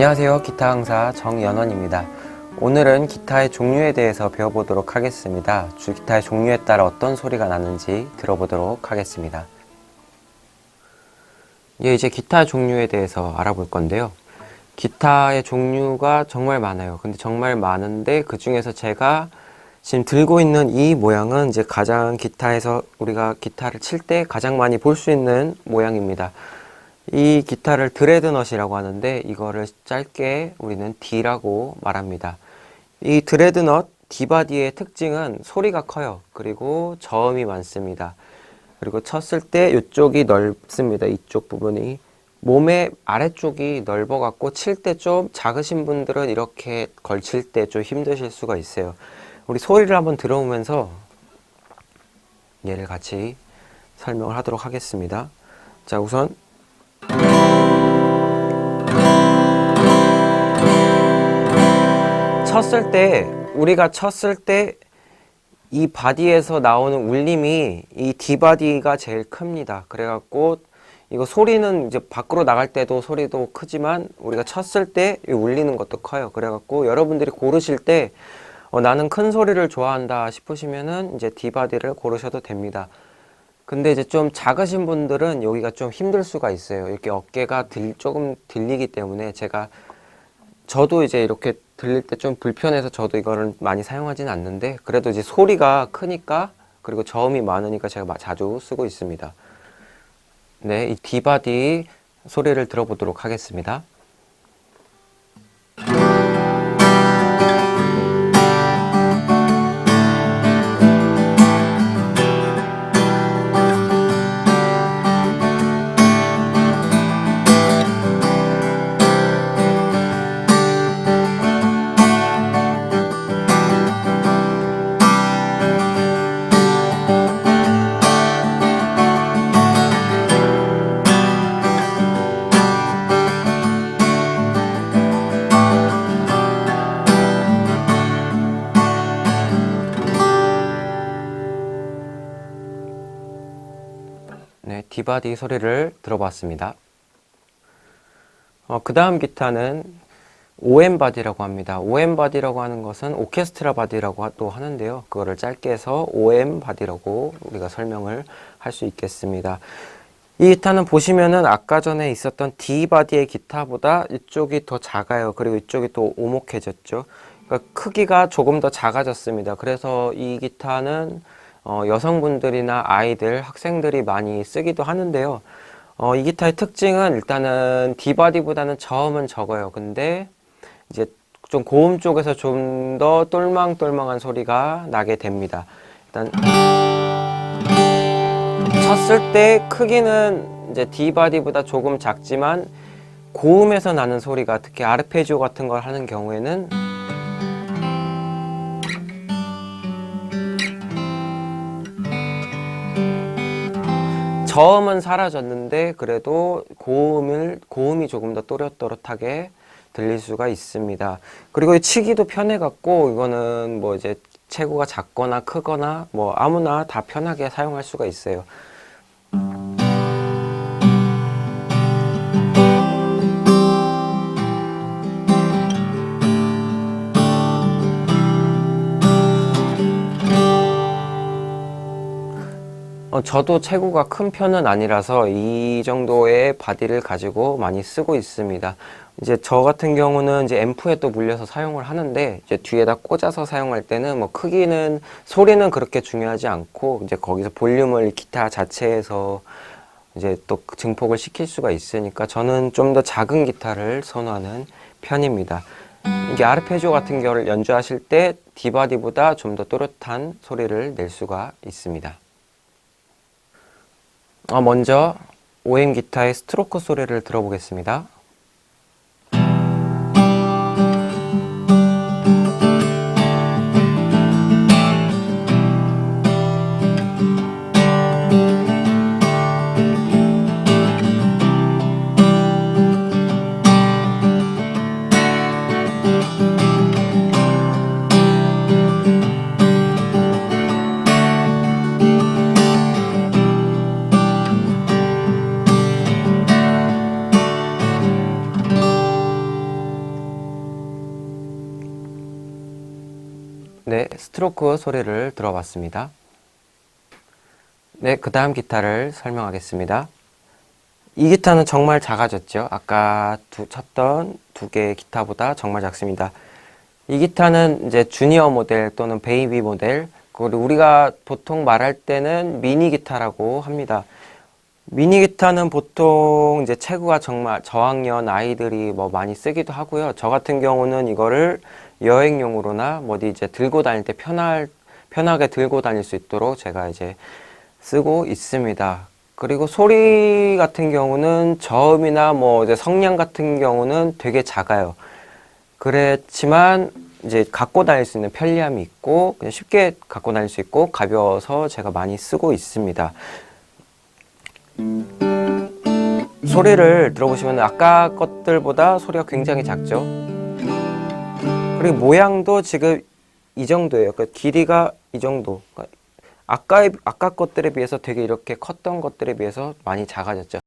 안녕하세요. 기타 강사 정연원입니다. 오늘은 기타의 종류에 대해서 배워보도록 하겠습니다. 주 기타의 종류에 따라 어떤 소리가 나는지 들어보도록 하겠습니다. 예, 이제 기타 종류에 대해서 알아볼 건데요. 기타의 종류가 정말 많아요. 근데 정말 많은데 그 중에서 제가 지금 들고 있는 이 모양은 이제 가장 기타에서 우리가 기타를 칠 때 가장 많이 볼 수 있는 모양입니다. 이 기타를 드레드넛이라고 하는데 이거를 짧게 우리는 D라고 말합니다. 이 드레드넛 D바디의 특징은 소리가 커요. 그리고 저음이 많습니다. 그리고 쳤을 때 이쪽이 넓습니다. 이쪽 부분이 몸의 아래쪽이 넓어 갖고 칠 때 좀 작으신 분들은 이렇게 걸칠 때 좀 힘드실 수가 있어요. 우리 소리를 한번 들어오면서 얘를 같이 설명을 하도록 하겠습니다. 자, 우선 쳤을 때 우리가 쳤을 때 이 바디에서 나오는 울림이 이 D바디가 제일 큽니다. 그래갖고 이거 소리는 이제 밖으로 나갈 때도 소리도 크지만 우리가 쳤을 때이 울리는 것도 커요. 그래갖고 여러분들이 고르실 때 어, 나는 큰 소리를 좋아한다 싶으시면은 이제 D바디를 고르셔도 됩니다. 근데 이제 좀 작으신 분들은 여기가 좀 힘들 수가 있어요. 이렇게 어깨가 들, 조금 들리기 때문에 제가 저도 이제 이렇게 들릴 때 좀 불편해서 저도 이거를 많이 사용하지는 않는데 그래도 이제 소리가 크니까 그리고 저음이 많으니까 제가 마- 자주 쓰고 있습니다. 네, 이 디바디 소리를 들어보도록 하겠습니다. 디바디 소리를 들어봤습니다. 어, 그 다음 기타는 OM 바디라고 합니다. OM 바디라고 하는 것은 오케스트라 바디라고 하- 또 하는데요. 그거를 짧게 해서 OM 바디라고 우리가 설명을 할 수 있겠습니다. 이 기타는 보시면은 아까 전에 있었던 D 바디의 기타보다 이쪽이 더 작아요. 그리고 이쪽이 또 오목해졌죠. 그러니까 크기가 조금 더 작아졌습니다. 그래서 이 기타는 어, 여성분들이나 아이들, 학생들이 많이 쓰기도 하는데요. 어, 이 기타의 특징은 일단은 디바디보다는 저음은 적어요. 근데 이제 좀 고음 쪽에서 좀 더 똘망똘망한 소리가 나게 됩니다. 일단 쳤을 때 크기는 이제 디바디보다 조금 작지만 고음에서 나는 소리가 특히 아르페지오 같은 걸 하는 경우에는 저음은 사라졌는데 그래도 고음을 고음이 조금 더 또렷또렷하게 들릴 수가 있습니다. 그리고 이 치기도 편해 갖고 이거는 뭐 이제 체구가 작거나 크거나 뭐 아무나 다 편하게 사용할 수가 있어요. 어, 저도 체구가 큰 편은 아니라서 이 정도의 바디를 가지고 많이 쓰고 있습니다. 이제 저 같은 경우는 이제 앰프에 또 물려서 사용을 하는데 이제 뒤에다 꽂아서 사용할 때는 뭐 크기는 소리는 그렇게 중요하지 않고 이제 거기서 볼륨을 기타 자체에서 이제 또 증폭을 시킬 수가 있으니까 저는 좀 더 작은 기타를 선호하는 편입니다. 이게 아르페지오 같은 경우를 연주하실 때 디바디보다 좀 더 또렷한 소리를 낼 수가 있습니다. 어, 먼저 OM 기타의 스트로크 소리를 들어보겠습니다. 스트로크 소리를 들어봤습니다. 네, 그 다음 기타를 설명하겠습니다. 이 기타는 정말 작아졌죠. 아까 두, 쳤던 두 개의 기타보다 정말 작습니다. 이 기타는 이제 주니어 모델 또는 베이비 모델, 그리고 우리가 보통 말할 때는 미니 기타라고 합니다. 미니 기타는 보통 이제 체구가 정말 저학년 아이들이 뭐 많이 쓰기도 하고요. 저 같은 경우는 이거를 여행용으로나 뭐 어디 이제 들고 다닐 때 편할, 편하게 들고 다닐 수 있도록 제가 이제 쓰고 있습니다. 그리고 소리 같은 경우는 저음이나 뭐 이제 성량 같은 경우는 되게 작아요. 그렇지만 이제 갖고 다닐 수 있는 편리함이 있고 그냥 쉽게 갖고 다닐 수 있고 가벼워서 제가 많이 쓰고 있습니다. 소리를 들어보시면 아까 것들보다 소리가 굉장히 작죠. 그리고 모양도 지금 이 정도예요. 그러니까 길이가 이 정도. 그러니까 아까 아까 것들에 비해서 되게 이렇게 컸던 것들에 비해서 많이 작아졌죠.